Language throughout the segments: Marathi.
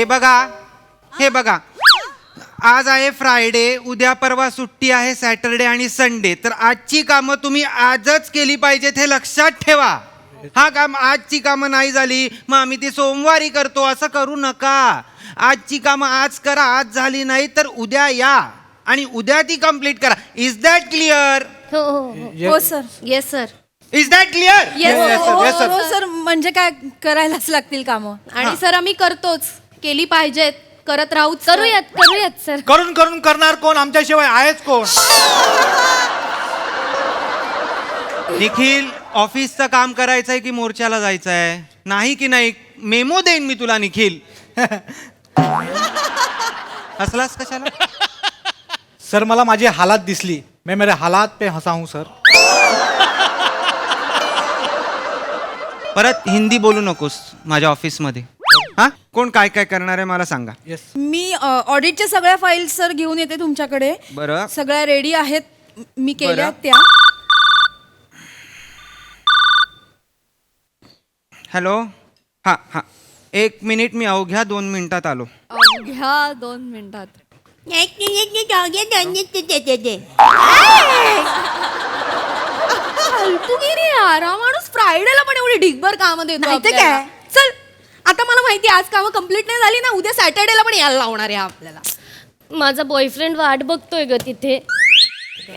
हे बघा हे बघा. आज आहे फ्रायडे उद्या परवा सुट्टी आहे सॅटरडे आणि संडे तर आजची कामं तुम्ही आजच केली पाहिजेत हे लक्षात ठेवा. हा काम आजची कामं नाही झाली मग आम्ही ती सोमवारी करतो असं करू नका. आजची कामं आज करा आज झाली नाही तर उद्या या. आणि उद्या ती कंप्लीट करा. इज दॅट क्लिअर हो हो हो. हो sir yes sir is that clear yes sir म्हणजे काय करायलाच लागतील कामं? आणि सर आम्ही करतोच. केली पाहिजेत. करत राहू करूयात करूयात सर. करून करून करणार कोण? आमच्याशिवाय आहेच कोण? निखिल ऑफिसचं काम करायचंय की मोर्चाला जायचंय? नाही की नाही? मेमो देईन मी तुला निखिल. हसलास कशाला? सर मला माझी हालात दिसली. मैं मेरे हालात पे हंसा हूं सर. परत हिंदी बोलू नकोस माझ्या ऑफिसमध्ये. हा? कोण काय काय करणार आहे मला सांगा. मी ऑडिटच्या सगळ्या फाईल्स सर घेऊन येते तुमच्याकडे. बरं. सगळ्या रेडी आहेत. म- केल्या बरं. त्या. हॅलो हा हा. एक मिनिट मी अवघ्या दोन मिनिटात आलो. घ्या दोन मिनिटात. फालतूगिरी यार? हा माणूस फ्रायडेला पण एवढी ढिगभर कामं देतो आपल्याला. काय? आता मला माहिती आज कामं कंप्लीट नाही झाली ना उद्या सॅटर्डेला पण यायला लावणार आहे हा आपल्याला. माझा बॉयफ्रेंड वाट बघतोय ग तिथे.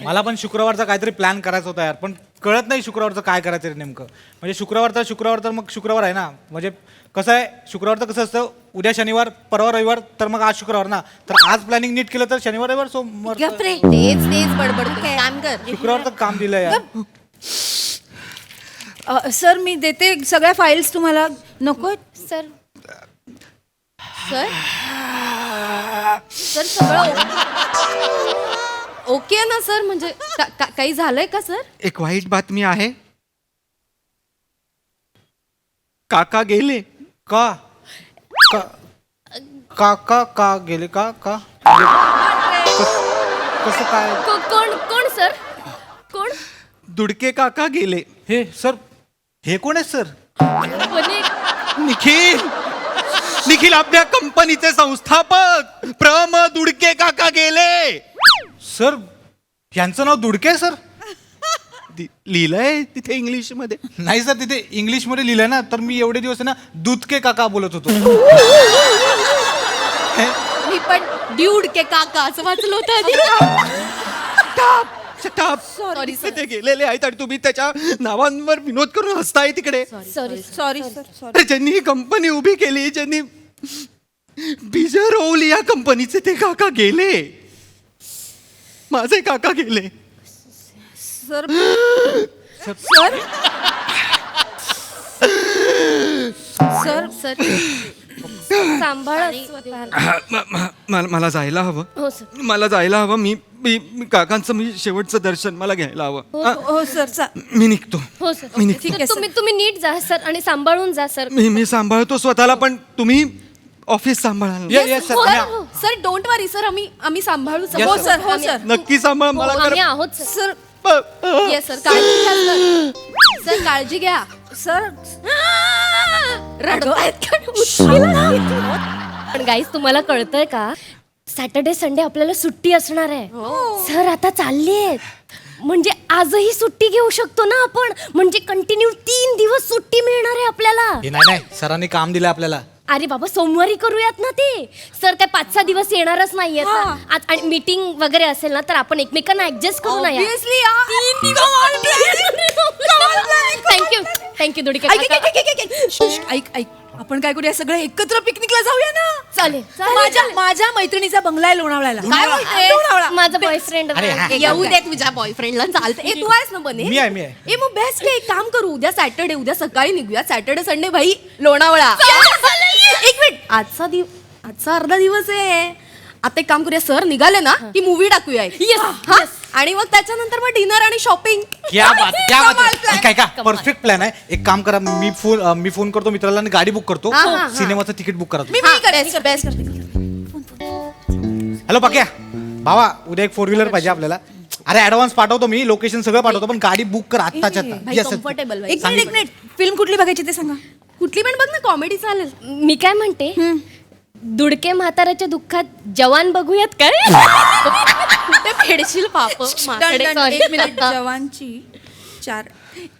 मला पण शुक्रवारचा काहीतरी प्लॅन करायचा होता यार पण कळत नाही शुक्रवारचं काय करायचं रे नेमकं. म्हणजे शुक्रवारचा शुक्रवार तर मग शुक्रवार आहे ना. म्हणजे कसं आहे शुक्रवारचं कसं असतं उद्या शनिवार परवा रविवार तर मग आज शुक्रवार ना. तर आज प्लॅनिंग नीट केलं तर शनिवार रविवार सोमवार गप रे तेच तेच बडबड काम कर. शुक्रवारचं काम दिलं यार. सर मी देते सगळ्या फाईल्स तुम्हाला. नको सर. सर? सर सगळं ओके ना सर म्हणजे का- का- काही झालंय का सर? एक वाईट बातमी आहे. काका गेले का? का- का का गेले का? का? कस- काय? को- कोण कोण सर? कोण? दुडके काका गेले. हे सर हे कोण आहे सर? निखिल निखिल आपल्या कंपनीचे संस्थापक प्रम दुडके काका गेले. सर यांचं नाव दुडके सर? दि- लिहिलंय तिथे इंग्लिशमध्ये नाही सर तिथे इंग्लिशमध्ये लिहिलंय ना तर मी एवढे दिवस आहे ना दुधके काका बोलत होतो. मी पण ड्यूड के काका असं वाचलं होतं आधी. सॉरी ते गेलेले आहेत आणि तुम्ही त्याच्या नावांवर विनोद करून हसताय तिकडे. सॉरी सॉरी सर सॉरी अरे ज्यांनी ही कंपनी उभी केली ज्यांनी बीज रोवली या कंपनीचे ते काका गेले. माझे काका गेले. सर सर सर सर सांभाळा स्वतःला. म- म- मला मला जायला हवं. हो सर. मला जायला हवं. मी मी मी काकांचं मी शेवटचं दर्शन मला घ्यायला हवं. हा, हो? सर. चा- मी निघतो. हो सर. मी निघतो. ठीक आहे, सर. तुम्ही तुम्ही नीट जा सर आणि सांभाळून जा सर. मी मी सांभाळतो स्वतःला पण तुम्ही ऑफिस सांभाळाल. येस सर हो, आम्ही- हो. सर डोंट वरी सर आम्ही आम्ही सांभाळू Yes, हो sir. सर हो सर. नक्की सांभाळ हो, मला आम्ही कर- आहोत सर. सर येस सर काळजी घ्या सर. सर काळजी घ्या. सर रडवायत पण गाईज तुम्हाला कळतंय का? सॅटर्डे संडे आपल्याला सुट्टी असणार आहे. सर आता चालली आहेत. म्हणजे आजही सुट्टी घेऊ शकतो ना आपण? म्हणजे कंटिन्यू तीन दिवस सुट्टी मिळणार आहे आपल्याला. हे नाही नाही. सरांनी काम दिलं आपल्याला. अरे बाबा सोमवारी करूयात ना ते. सर काय पाच सहा दिवस येणारच नाहीयेत ना. हा. आणि मीटिंग वगैरे असेल ना तर आपण एकमेकांना ऍडजस्ट करू नये Obviously, थँक्यू थँक्यू दुडिके ऐक, ऐक, काका. ऐक, ऐक, ऐक, शुश, ऐक ऐक. आपण काय करूया? सगळे एकत्र पिकनिकला जाऊया ना. चालेल माझ्या. माझ्या मैत्रिणीचा बंगला आहे लोणावळ्याला. काय बोलते? लोणावळा. माझा बॉयफ्रेंड अरे, हा. येऊ दे तुझ्या बॉयफ्रेंडला चालतं ए तू आहेस ना बने. मी आहे, मी आहे. ए मग बेस्ट एक काम करू. उद्या सॅटर्डे उद्या सकाळी निघूया. सॅटर्डे संडे भाई लोणावळा. आजचा दिव आजचा अर्धा दिवस आहे. आता एक काम करूया सर निघाले ना की मूवी टाकूया एक. हा? आणि मग त्याच्यानंतर मग डिनर आणि शॉपिंग क्या बात बात. ऐका परफेक्ट प्लॅन आहे. एक काम करा मी फोन अं, मी फोन करतो मित्राला आणि गाडी बुक करतो. हा, हा, हा. सिनेमाचं तिकीट बुक करा मी मी बेस्ट हॅलो पक्या. भावा उद्या एक फोर व्हीलर पाहिजे आपल्याला. अरे ऍडव्हान्स पाठवतो मी. लोकेशन सगळं पाठवतो पण गाडी बुक कर आत्ताच्या भाई आत्ता. Yes, yes. कम्फर्टेबल एक मिनिट एक मिनिट. फिल्म कुठली बघायची ते सांगा. कुठली पण बघ ना कॉमेडी चालेल. मी काय म्हणते? दुडके म्हाताऱ्याच्या दुःखात जवान बघूयात काय? कुठे फेडशील पाप? माकडे. Done, done. एक मिनिट. जवानची चार.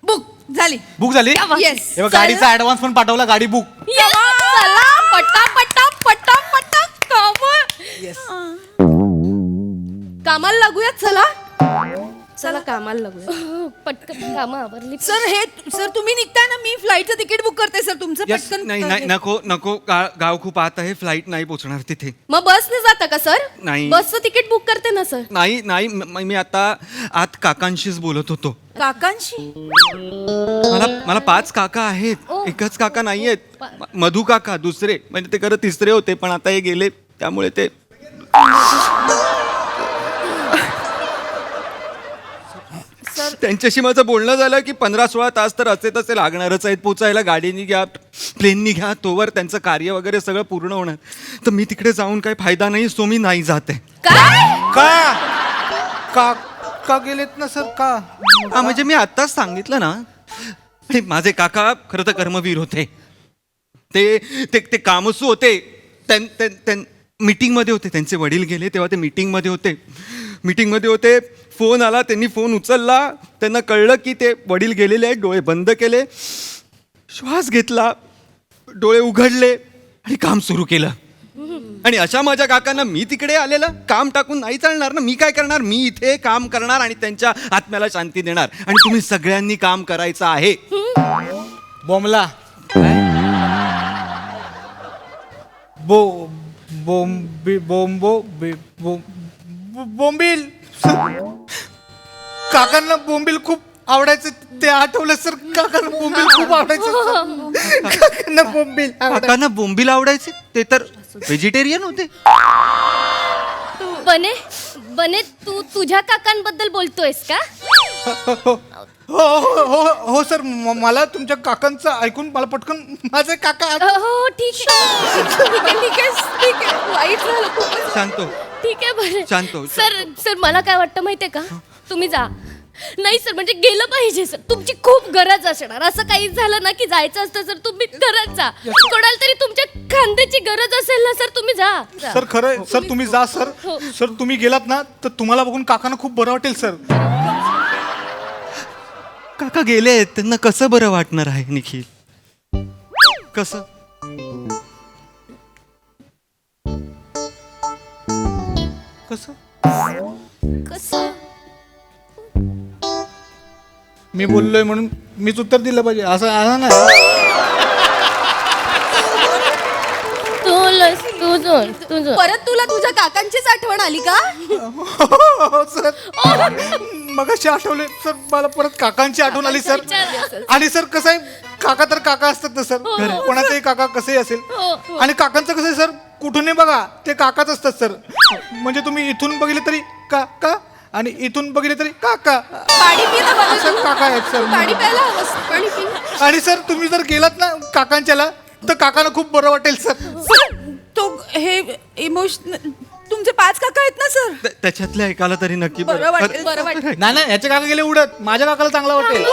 बुक झाली. बुक झाली? येस हे बघ, गाडीचा ऍडव्हान्स पण पाठवला गाडी बुक. चला. पटा पटा पटा पटा कामं कामाला लागूयात चला. चला कामाला लागूया हो, पटकन कामं आवरली. सर हे सर तुम्ही निघताय ना मी फ्लाईटचं तिकीट बुक करते सर. तुमचं Yes, पटकन नाही नाही नको नको गा- गाव खूप आत आहे फ्लाईट नाही पोचणार तिथे. मग बसने जाता का सर? नाही. बसचं तिकीट बुक करते ना सर. नाही नाही म- मी आता आत काकांशीच बोलत होतो. काकांशी? मला मला पाच काका आहेत. एकच काका नाही आहेत. मधू काका दुसरे. म्हणजे ते खरं तिसरे होते पण आता हे गेले. त्यामुळे ते त्यांच्याशी माझं बोलणं झालं की पंधरा सोळा तास तर असे तसे लागणारच आहेत. पोचायला गाडीनी घ्या प्लेननी घ्या तोवर त्यांचं कार्य वगैरे सगळं पूर्ण होणार. तर मी तिकडे जाऊन काही फायदा नाही सो मी नाही जाते. काय? का? का? का गेलेत ना सर? का? हा म्हणजे मी आत्ताच सांगितलं ना आणि माझे काका खरं तर कर्मवीर होते. ते ते ते कामसू होते. त्यां त्यां- त्यां मीटिंगमध्ये होते. त्यांचे वडील गेले तेव्हा ते मीटिंगमध्ये होते. मीटिंगमध्ये होते फोन आला त्यांनी फोन उचलला. त्यांना कळलं की ते वडील गेलेले आहेत डोळे बंद केले. श्वास घेतला डोळे उघडले आणि काम सुरू केलं. आणि अशा माझ्या काकांना मी तिकडे आलेलं काम टाकून नाही चालणार ना मी काय करणार? मी इथे काम करणार आणि त्यांच्या आत्म्याला शांती देणार. आणि तुम्ही सगळ्यांनी काम करायचं आहे. बॉम्बला बो बोंबी बोंबो बे- बो- बो- बोंबील. काकांना बोंबील खूप आवडायचं ते आठवलं सर काकांना बोंबील खूप आवडायचं. काकांना बोंबील आवडायचं. काकांना बोंबील आवडायचे? ते तर व्हेजिटेरियन होते. बने बने तू तुझ्या काकांबद्दल बोलतोयस का? हो हो हो हो सर म- मला तुमच्या काकांचं ऐकून मला पटकन माझे काका आठ- हो हो, ठीक आहे. ठीक आहे ठीक आहे ठीक आहे. वाईट झालं खूपच. सांगतो ठीक आहे बरं. शांत हो, सर सर मला काय वाटतं माहितीये का? तुम्ही जा. नाही सर म्हणजे गेलं पाहिजे सर. तुमची खूप गरज असणार. असं काही झालं ना की जायचं असतं सर तुम्ही घरात जा. कोणाला तरी तुमच्या खांद्याची गरज असेल ना सर तुम्ही जा. जा. सर खरं आहे. सर तुम्ही जा सर हो. सर तुम्ही गेलात ना तर तुम्हाला बघून काकांना खूप बरं वाटेल सर काका गेले त्यांना कसं बरं वाटणार आहे निखिल? कसं? कसं? कसं? मी बोललोय म्हणून मीच उत्तर दिलं पाहिजे. असं आहे ना तू लस तू जोड तू जोड परत तुला तुझ्या काकांचीच आठवण आली का? हो, सर मग आठवले सर मला परत काकांची आठवण आली सर. आणि सर कसं आहे? काका तर काका असतात ना सर. कोणाचाही काका कसंही असेल. हो, हो. आणि काकांचं कसं आहे सर? कुठूनही बघा ते काकाच असतात सर. म्हणजे तुम्ही इथून बघितले तरी काका आणि इथून बघितले तरी काका. पाणी पी ना बाबा असं तू. काका आहेत सर. पाणी प्यायला हवंस पाणी पी आणि सर तुम्ही जर गेलात ना काकांच्याला तर काकांना खूप बरं वाटेल सर. सर तो हे इमोशनल तुमचे पाच काका आहेत ना सर? त्या- त्याच्यातल्या एकाला तरी नक्की बरं वाटेल बरं वाटतं नाही नाही याचे काका गेले उडत. माझ्या काकाला चांगला वाटेल.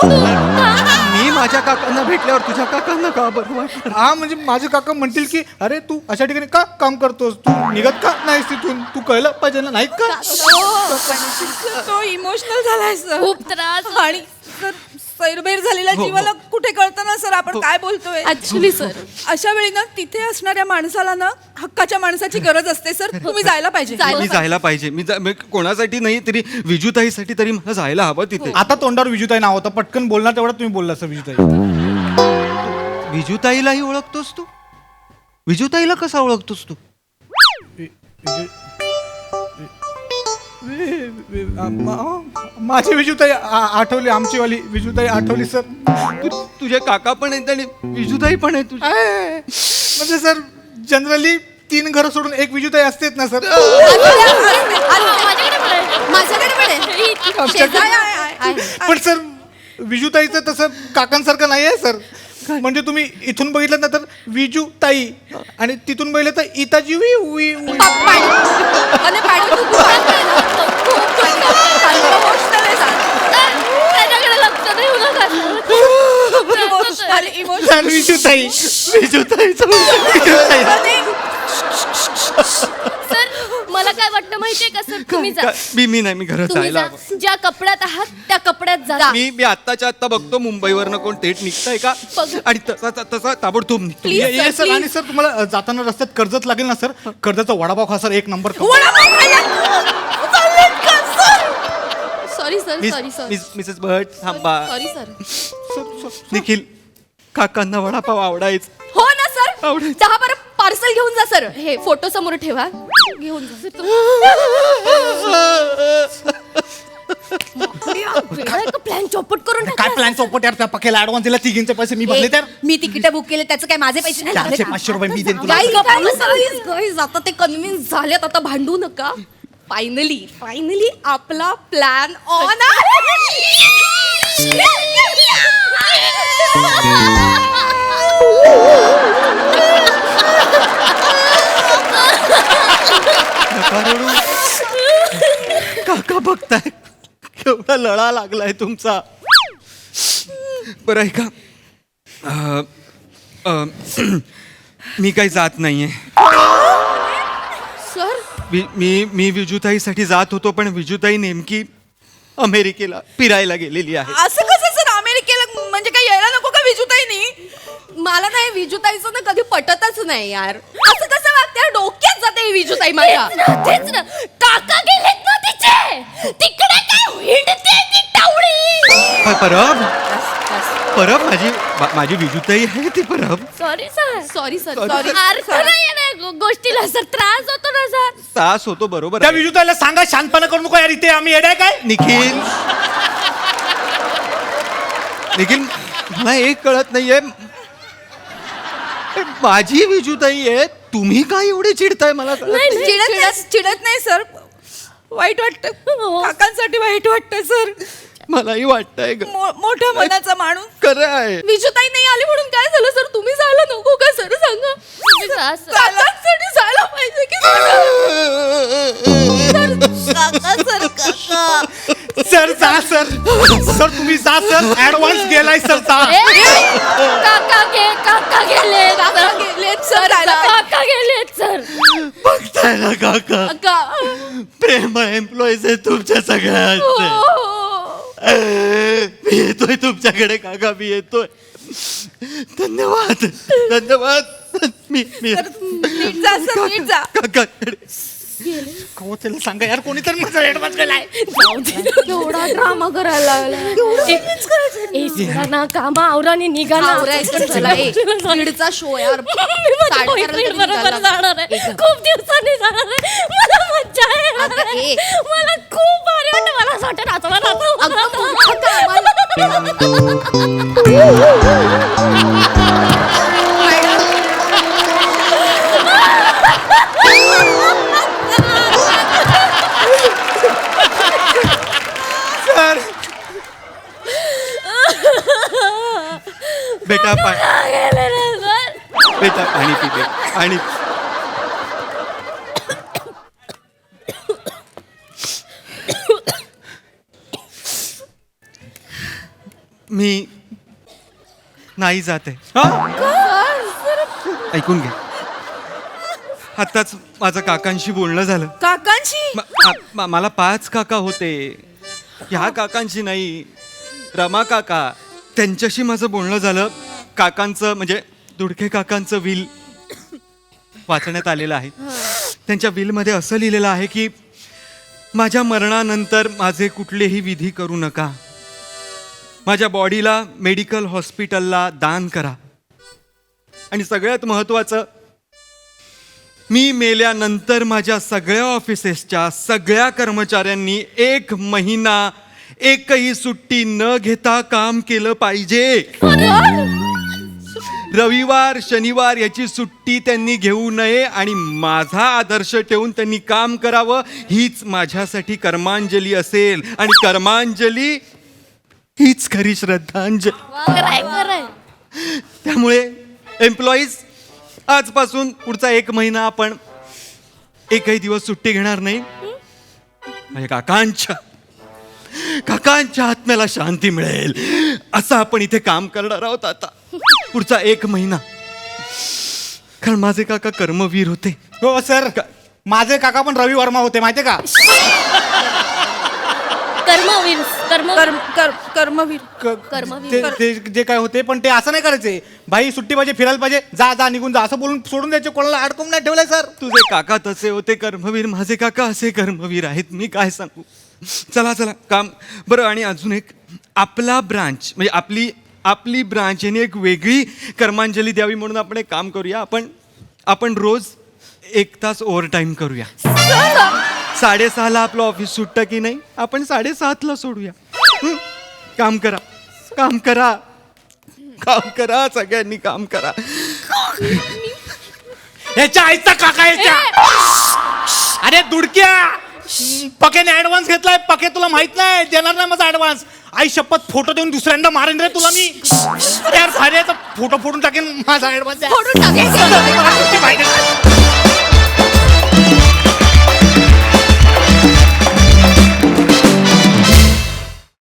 मी माझ्या काकांना भेटल्यावर तुझ्या काकांना का बरं हा म्हणजे माझे काका म्हणतील की अरे तू अशा ठिकाणी का काम करतोस? तू निघत का नाहीस तिथून? तू कळलं पाहिजे ना नाही का? तो इमोशनल झालाय खूप त्रास. आणि सर सैरभैर झालेल्या हो, हो. जीवाला कुठे कळतं ना सर? आपण काय बोलतोय? Actually sir. अशा वेळी ना तिथे असणाऱ्या माणसाला ना हक्काच्या माणसाची गरज असते सर. तुम्ही जायला पाहिजे. मी जायला पाहिजे. मी जा- मी कोणासाठी नाही तरी विजूताईसाठी तरी मला जायला हवं तिथे. आता तोंडावर विजुताई नाव होतं. पटकन बोलणार तेवढं तुम्ही बोलला सर विजुताई. विजूताईलाही ओळखतोस तू? विजूताईला कसा ओळखतोस तू? माझी विजुताई आठवली आमची वाली विजुताई आठवली सर. तू- तुझे काका पण आहेत आणि विजूताई पण आहे तुझी. म्हणजे सर जनरली तीन घरं सोडून एक विजुताई असतेच ना सर. पण सर विजुताईचं तसं काकांसारखं नाही आहे सर. म्हणजे तुम्ही इथून बघितलं ना तर विजू ताई. आणि तिथून बघितलं तर इताजी वी वी वी. पा- पाणी आणि पाणी तू- तू पाणी पी ना. काय वाटतं? माहितीये का सर? तुम्ही जा. का- मी मी नाही मी घरात तुम्ही जायला जा. हवं. ज्या कपड्यात आहात त्या कपड्यात जा. मी मी आत्ताच्या आत्ता बघतो मुंबईवरनं कोण थेट निघतंय का? बघू. आणि तसा तसा ताबडतोब निघतो. Please, ये- ये sir, सर आणि. सर तुम्हाला अ, जाताना रस्त्यात कर्जत लागेल ना सर? कर्जतचा वडापाव खा सर एक number sir? Sorry sir miss- sorry sir miss- Mrs Bhatt थांबा. सॉरी सर निखिल काकांना वडापाव आवडायचं. हो ना सर. आवडेल. दहा बारा पार्सल घेऊन जा सर. हे फोटो समोर ठेवा. घेऊन जा. प्लॅन चौपट करून काय टाकला. प्लॅन चौपट यार? त्या पकेला ऍडव्हान्स दिला तिघींचे पैसे मी भरले तर? मी तिकीट बुक केले त्याचं काय माझे पैसे नाही चारशे लागले. पाचशे रुपये मी देईन तुला. Guys, guys, guys, guys, आता ते कन्व्हिन्स झालेत आता भांडू नका. फायनली फायनली आपला प्लॅन ऑन नका रडू. काका बघताय केवढा लळा लागलाय तुमचा. बरं ऐका. अं, अं, मी काही जात नाहीये. सर? मी मी मी विजुताईसाठी जात होतो पण विजुताई नेमकी अमेरिकेला फिरायला गेलेली आहे. असं कसं सर? अमेरिकेला म्हणजे काय यायला नको का विजुताईनी? मला नाही विजुताईचं ना कधी पटतच नाही यार. असं कसं वागते डोक्यात जाते ही विजुताई माझ्या तेच ना, तेच ना. काका गेलेत ना तिचे. तिकडे काय हिंडते ती टावळी? परब परब माझी मा- माझी विजुताई आहे ती Parab. Sorry sir sorry sir sorry अर्थ नाही ना गोष्टीला सर त्रास होतो ना सर त्रास होतो बरोबर त्या आहे. सांगा शांतपणा करू नको यार इथे आम्ही येडाय काय? निखिल. निखिल मला एक कळत नाहीये. माझी विजुताई आहे तुम्ही काय एवढे चिडताय मला कळत नाही, नाही. चिडत नाही चिडत नाही सर. वाईट वाटत. हो. काकांसाठी वाईट वाटतं सर. मलाही वाटतंय ग. मो- मोठ्या मनाचा माणूस. खरं आहे. विजुताई नाही आली म्हणून काय झालं सर? तुम्ही जायला नको का सर? सांगा. सर. काकांसाठी जायला पाहिजे की काका सर काका. सर जा सर सर तुम्ही जा सर ऍडव्हान्स गेलाय सर जा. ए, काका गे काका गेले काका गेलेत सर काका गेलेत सर बघताय ना काका. काका. प्रेम एम्प्लॉईज आहे तुमच्या सगळ्यांचे. हो. मी येतोय तुमच्याकडे काका मी येतोय. धन्यवाद धन्यवाद. मी मी नीट जा काकाकडे कवचेला सांगा यार कोणीतरी माझा ऍडव्हान्स गेलाय केवढा ड्रामा करायला लागला ना. कामा आवराने निघा ना आवरायचं शो यार. तरी बरोबर जाणार आहे. खूप दिवसांनी जाणार आहे. मला मज्जा आहे. मला खूप भारी वाटतं. मला असं वाटतं नाचवा अगं, बेटा बेटा पाणी पी बे आणि मी नाही जाते ऐकून घे. आत्ताच माझं काकांशी बोलणं झालं. काकांशी? म- आ- म- मला पाच काका होते. ह्या काकांशी नाही रमा काका त्यांच्याशी माझं बोलणं झालं. काकांचं म्हणजे दुडके काकांचं विल वाचण्यात आलेलं आहे. त्यांच्या विलमध्ये असं लिहिलेलं आहे की माझ्या मरणानंतर माझे कुठलेही विधी करू नका. माझ्या बॉडीला मेडिकल हॉस्पिटलला दान करा. आणि सगळ्यात महत्त्वाचं मी मेल्यानंतर माझ्या सगळ्या ऑफिसेसच्या सगळ्या कर्मचाऱ्यांनी एक महिना एकही सुट्टी न घेता काम केलं पाहिजे. रविवार शनिवार याची सुट्टी त्यांनी घेऊ नये आणि माझा आदर्श ठेवून त्यांनी काम करावं हीच माझ्यासाठी कर्मांजली असेल. आणि कर्मांजली हीच खरी श्रद्धांजली. त्यामुळे एम्प्लॉईज आजपासून पुढचा एक महिना आपण एकही दिवस सुट्टी घेणार नाही. काकांच्या काकांच्या आत्म्याला शांती मिळेल. असं आपण इथे काम करणार आहोत आता. पुढचा एक महिना. कारण माझे काका कर्मवीर होते. हो सर. माझे काका पण रवी वर्मा होते माहितीये का? कर्मवीर कर्म कर्म कर्म कर्मवीर. क- कर्मवीर. ते- ते जे काय होते पण ते असं नाही करायचे. भाई सुट्टी पाहिजे फिरायला पाहिजे. जा जा निघून जा. असं बोलून सोडून द्यायचे. कोणाला अडकून नाही ठेवलंय सर. तुझे काका तसे होते कर्मवीर. माझे काका असे कर्मवीर आहेत. मी काय सांगू? चला चला. काम बरं आणि अजून एक. आपला ब्रांच म्हणजे आपली आपली ब्रांच यांनी एक वेगळी कर्मांजली द्यावी म्हणून आपण एक काम करूया. आपण आपण रोज एक तास ओव्हर टाईम करूया साडेसहाला आपलं ऑफिस सुटतं की नाही आपण साडेसातला सोडूया. हं? काम करा. काम करा. काम करा सगळ्यांनी काम करा. ह्याच्या आईचा काका याच्या. अरे दुडक्या. पकेने ऍडव्हान्स घेतलाय पके तुला माहीत नाही. देणार नाही माझा ऍडव्हान्स आई शपथ फोटो देऊन दुसऱ्यांदा मारेन रे तुला मी. यार फायद्याचा फोटो फोडून टाकेन माझा ऍडव्हान्स फोडून टाकेल.